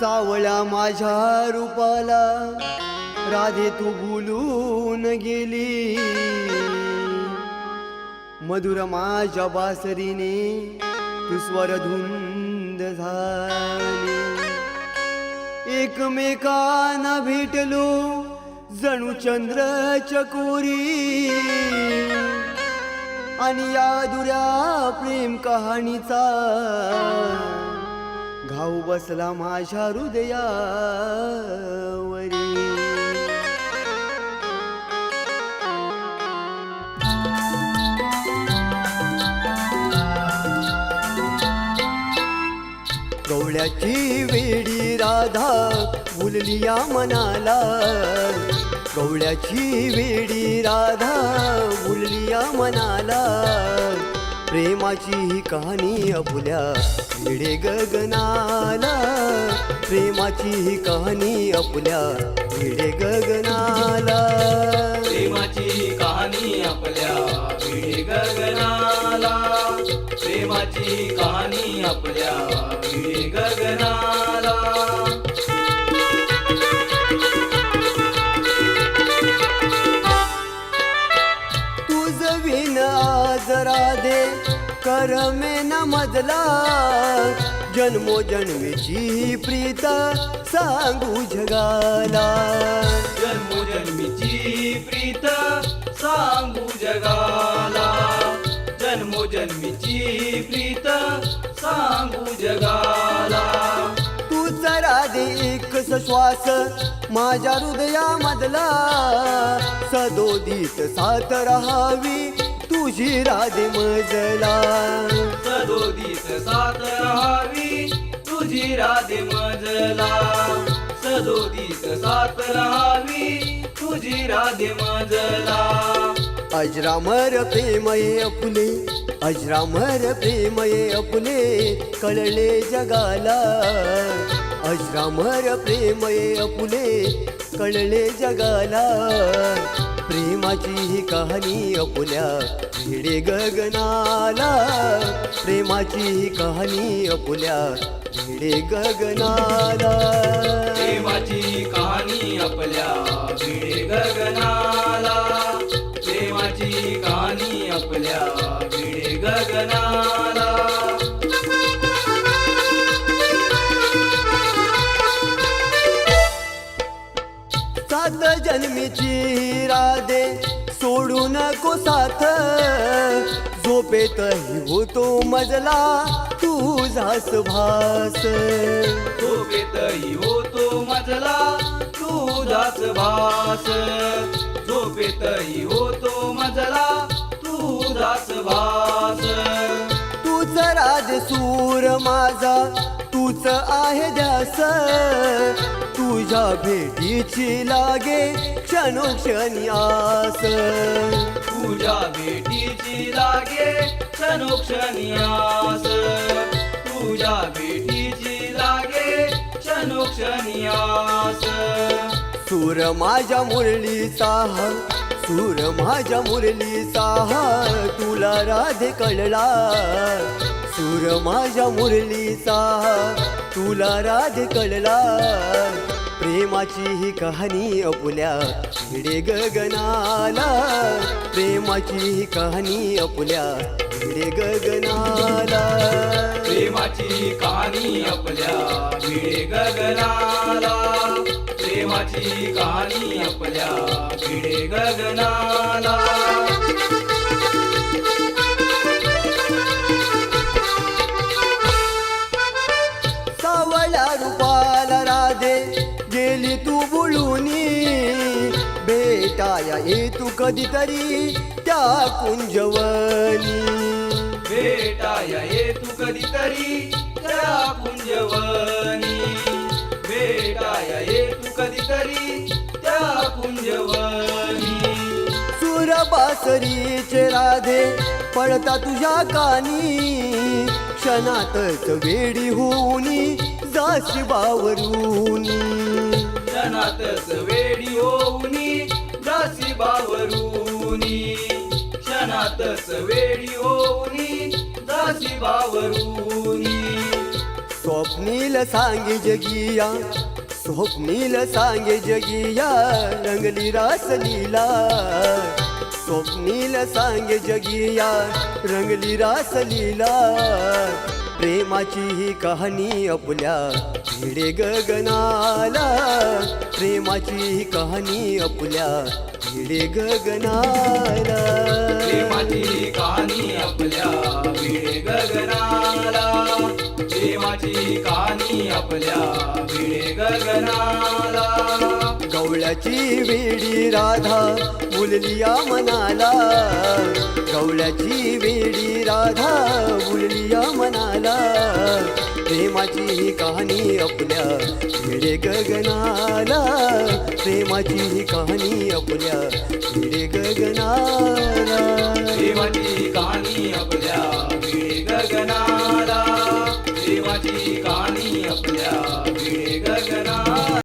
सावळ्या माझ्या रूपाला राधे तू बोलून गेली. मधुर माझ्या बासरीने तू स्वरधुंद झाली. एकमेकांना भेटलो जणू चंद्र चकोरी आणि या दुऱ्या प्रेम कहाणीचा. घाऊ बसला माझ्या हृदयावरी. गवळ्याची वेडी राधा भुलली या मनाला. गवळ्याची वेडी राधा भुलली मनाला. प्रेमाची ही कहाणी अपुल्या भिडे गगनाला. प्रेमाची ही कहाणी अपुल्या भिडे गगनाला. प्रेमाची ही कहाणी आपल्या भिडे गगनाला. प्रेमाची ही कहाणी आपल्या भिडे गगनाला. तुझ विन आज राधे करमे न मजला जन्मोजन्मीची प्रीत सांगू जगाला. जन्मो जन्मीची प्रीत सांगू जगाला. तूच राधे एक श्वास माझ्या हृदयामधला. सदोदित साथ राहावी तुझी राधे मजला. सदोदित साथ राहावी तुझी राधे मजला. सदोदित साथ राहावी तुझी राधे मजला. अजरामर प्रेमये अपुले अजरामर प्रेमये अपुले कळले जगाला. अजरामर प्रेमये अपुले कळले जगाला. प्रेमाची ही कहाणी अपुल्या भिडे गगनाला. प्रेमाची ही कहाणी अपुल्या भिडे गगनाला. प्रेमाची कहाणी आपल्या भिडे गगनाला. जन्मीची राधे सोडू नको साथ. झोपेतही होतो मजला तुझाच भास. झोपेतही होतो मजला तुझाच भास. झोपेतही होतो मजला तुझाच भास. तूच राज सूर माझा तूच आहे ध्यास तुझ्या भेटीची लागे क्षणोक्षणी आस. तुझ्या भेटीची लागे क्षणोक्षणी आस. तुझ्या भेटीची लागे क्षणोक्षणी आस. सूर माझ्या मुरलीचा सूर माझ्या मुरलीचा तुला राधे कळला. सूर माझ्या मुरलीचा तुला राज कळला. प्रेमाची ही कहाणी अपुल्या भिडे गगनाला प्रेमाची ही कहाणी अपुल्या भिडे गगनाला प्रेमाची ही कहाणी आपल्या भिडे गगनाला प्रेमाची कहाणी आपल्या भिडे गगनाला गेली तू बुळुनी. भेटाया ये तू कधीतरी त्या कुंजवनी. भेटाया ये तू कधीतरी त्या कुंजवनी. भेटाया ये तू कधीतरी त्या कुंजवनी. सुरबासरीचे राधे पडता तुझ्या कानी. क्षणातच वेडी होऊनी जाशी बावरूनी क्षणातच वेडी होऊनी दासी बावरूनी क्षणातच बावरूनी स्वप्नील सांगे जगिया स्वप्नील सांगे जगिया रंगली रास लीला. स्वप्नील सांगे जगिया रंगली रास लीला. प्रेमाची ही कहाणी आपल्या भिडे गगनाला प्रेमाची ही कहाणी आपल्या भिडे गगनाला प्रेमाची ही कहाणी आपल्या भिडे गगनाला प्रेमाची ही कहाणी आपल्या भिडे गवळ्याची वेडी राधा बुललिया मनाला. गवळ्याची वेडी राधा बुललिया मनाला. प्रेमाची ही कहाणी आपल्या भिडे गगनाला. प्रेमाची ही कहाणी आपल्या भिडे गगनाला. प्रेमाची ही कहाणी आपल्या भिडे गगनाला. प्रेमाची कहाणी आपल्या